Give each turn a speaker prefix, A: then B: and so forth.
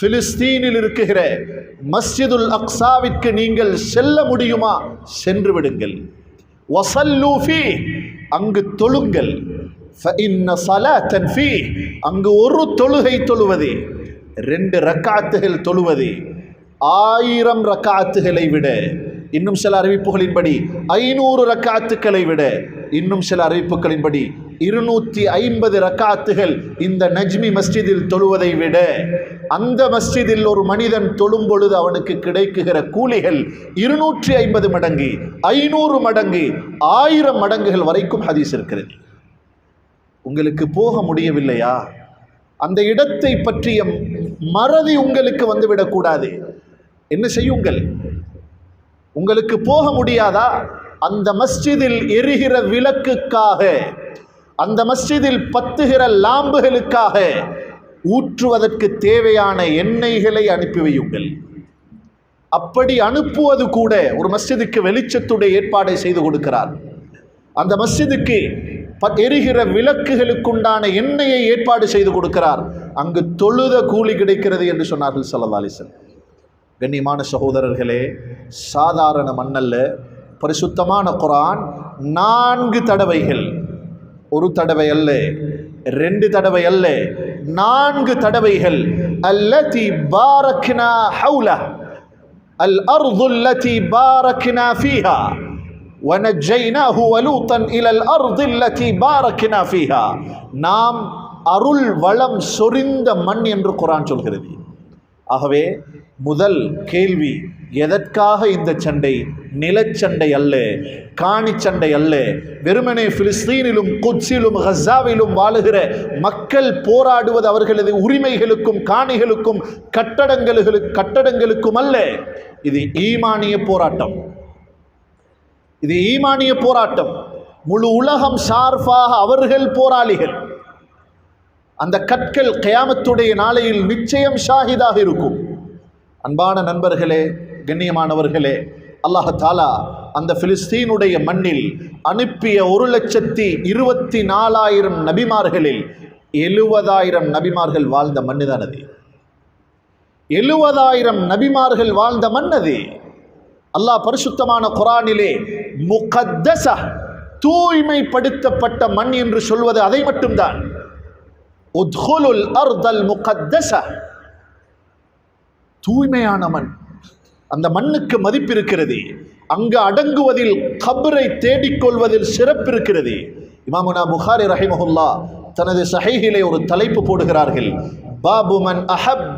A: பிலிஸ்தீனில் இருக்குகிற மஸ்ஜிதுல் அக்ஸாவிற்கு நீங்கள் செல்ல முடியுமா? சென்று விடுங்கள். வசல்லூஃபி அங்கு தொழுங்கள். ஃபீ அங்கு ஒரு தொழுகை தொழுவது. ரெண்டு ரக்காத்துகள் தொழுவது. ஆயிரம் ரக்காத்துகளை விட இன்னும் சில அறிவிப்புகளின்படி ஐநூறு ரக்காத்துக்களை விட இன்னும் சில அறிவிப்புகளின்படி இருநூற்றி ஐம்பது ரக்காத்துகள் இந்த நஜ்மி மஸ்ஜிதில் தொழுவதை விட அந்த மஸ்ஜிதில் ஒரு மனிதன் தொழும் பொழுது அவனுக்கு கிடைக்குகிற கூலிகள் இருநூற்றி ஐம்பது மடங்கு ஐநூறு மடங்கு ஆயிரம் மடங்குகள் வரைக்கும் ஹதீஸ் இருக்கிறது. உங்களுக்கு போக முடியவில்லையா? அந்த இடத்தை பற்றிய மறதி உங்களுக்கு வந்துவிடக்கூடாது என்ன செய்யுங்கள்? உங்களுக்கு போக முடியாதா? அந்த மஸ்ஜிதில் எரிகிற விளக்குக்காக அந்த மஸ்ஜிதில் பத்துகிற லாம்புகளுக்காக ஊற்றுவதற்கு தேவையான எண்ணெய்களை அனுப்பி வையுங்கள். அப்படி அனுப்புவது கூட ஒரு மஸ்ஜிதுக்கு வெளிச்சத்துடைய ஏற்பாடை செய்து கொடுக்கிறார். அந்த மஸ்ஜிதுக்கு எரிகிற விளக்குகளுக்குண்டான எண்ணெயை ஏற்பாடு செய்து கொடுக்கிறார். அங்கு தொழுத கூலி கிடைக்கிறது என்று சொன்னார்கள் சல்லா அலிசன் கண்ணியமான சகோதரர்களே சாதாரண மண்ணல்ல பரிசுத்தமான குரான் நான்கு தடவைகள் ஒரு தடவை அல்ல ரெண்டு தடவை அல்ல நான்கு தடவைகள் அல்லதி பாரக்னா ஹவுல அல் அர்து பாரக்னா ஃபீஹா ونجيناه ولوطا إلى الأرض التي باركنا فيها நாம் அருள் வளம் சொரிந்த மண் என்று குரான் சொல்கிறது ஆகவே முதல் கேள்வி எதற்காக இந்த சண்டை நிலச்சண்டை அல்ல காணிச்சண்டை அல்ல. வெறுமனே பிலிஸ்தீனிலும் கொச்சிலும் கசாவிலும் வாழுகிற மக்கள் போராடுவது அவர்களது உரிமைகளுக்கும் காணிகளுக்கும் கட்டடங்களுக்கு கட்டடங்களுக்கும் அல்ல. இது ஈமானிய போராட்டம். இது ஈமானிய போராட்டம். முழு உலகம் சார்பாக அவர்கள் போராளிகள். அந்த கற்கள் கயாமத்துடைய நாளையில் நிச்சயம் ஷாஹிதாக இருக்கும். அன்பான நண்பர்களே கண்ணியமானவர்களே அல்லாஹ் தாலா அந்த பிலிஸ்தீனுடைய மண்ணில் அனுப்பிய ஒரு லட்சத்தி இருபத்தி நாலாயிரம் நபிமார்களில் எழுபதாயிரம் நபிமார்கள் வாழ்ந்த மண்ணுதான் அது எழுபதாயிரம் நபிமார்கள் வாழ்ந்த மண் அது அல்லாஹ் பரிசுத்தமான குரானிலே முகத்தச தூய்மைப்படுத்தப்பட்ட மண் என்று சொல்வது அதை மட்டும்தான். உத்ஹுலுல் அர்தல் முகத்தச தூய்மையான மண். அந்த மண்ணுக்கு மதிப்பு இருக்கிறது அங்கு அடங்குவதில் கபரை தேடிக்கொள்வதில் சிறப்பு இருக்கிறது இமாமுனா புகாரி ரஹிமஹுல்லா தனது சஹைகிலே ஒரு தலைப்பு போடுகிறார்கள். பாபுமன் அஹப் அஹப்ப